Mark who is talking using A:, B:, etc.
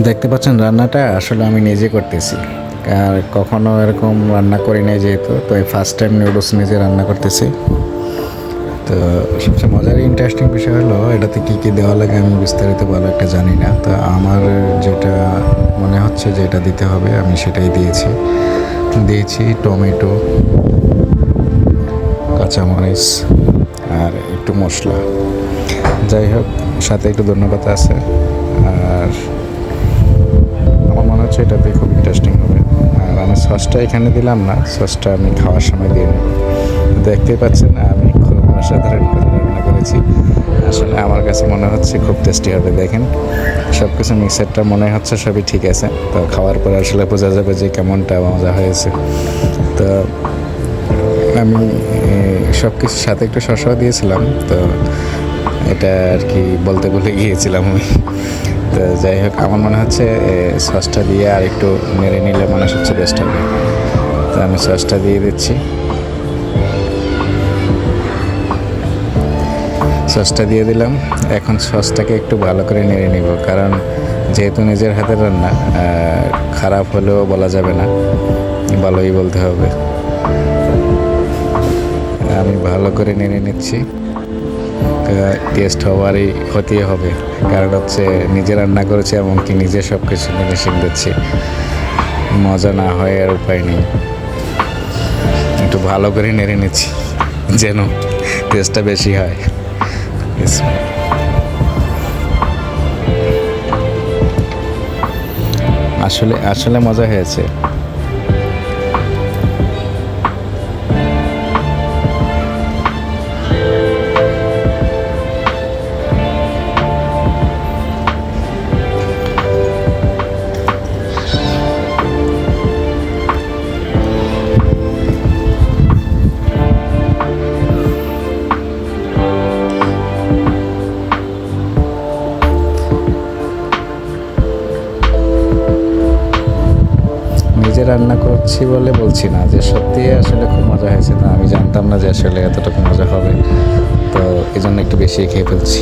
A: দেখতে পাচ্ছেন, রান্নাটা আসলে আমি নিজে করতেছি। আর কখনো এরকম রান্না করি নাই যেহেতু, তো এই ফার্স্ট টাইম নুডলস নিজে রান্না করতেছি। তো সবচেয়ে মজার ইন্টারেস্টিং বিষয় হলো, এটাতে কী কী দেওয়া লাগে আমি বিস্তারিত ভালো একটা জানি না। তো আমার যেটা মনে হচ্ছে যে এটা দিতে হবে, আমি সেটাই দিয়েছি। দিয়েছি টমেটো, কাঁচামরিচ আর একটু মশলা। যাই হোক, সাথে একটু ধন্যবাদ আছে। আর হচ্ছে এটাতে খুব ইন্টারেস্টিং হবে। আর আমি সসটা এখানে দিলাম না সসটা আমি খাওয়ার সময় দিয়ে দেখতেই পাচ্ছেন, আমি খুব অসাধারণ রান্না করেছি। আসলে আমার কাছে মনে হচ্ছে খুব টেস্টি হবে, দেখেন। সব কিছু মিক্সারটা মনে হচ্ছে সবই ঠিক আছে। তো খাওয়ার পরে আসলে বোঝা যাবে যে কেমনটা মজা হয়েছে। তো আমি সব কিছুর সাথে একটু শসাও দিয়েছিলাম। তো এটা আর কি বলতে বলে গিয়েছিলাম আমি। তো যাই হোক, আমার মনে হচ্ছে সসটা দিয়ে আর একটু নেড়ে নিলে মনে হচ্ছে বেস্ট হবে তো আমি সসটা দিয়ে দিচ্ছি। সসটা দিয়ে দিলাম। এখন সসটাকে একটু ভালো করে নেড়ে নিব, কারণ যেহেতু নিজের হাতের রান্না খারাপ হলেও বলা যাবে না, ভালোই বলতে হবে। আমি ভালো করে নেড়ে নিচ্ছি। টেস্ট হওয়ারই হতেই হবে। কারণ হচ্ছে নিজে রান্না করেছি এমনকি নিজে সব কিছু ফিনিশিং দিচ্ছি। মজা না হয় আর উপায় নেই। একটু ভালো করে নেড়ে নিচ্ছি, যেন টেস্টটা বেশি হয়। আসলে আসলে মজা হয়েছে। নিজে রান্না করছি বলে বলছি না, যে সত্যি আসলে খুব মজা হয়েছে। না, আমি জানতাম না যে আসলে এতটুকু মজা হবে। তো এই জন্য একটু বেশি খেয়ে ফেলছি।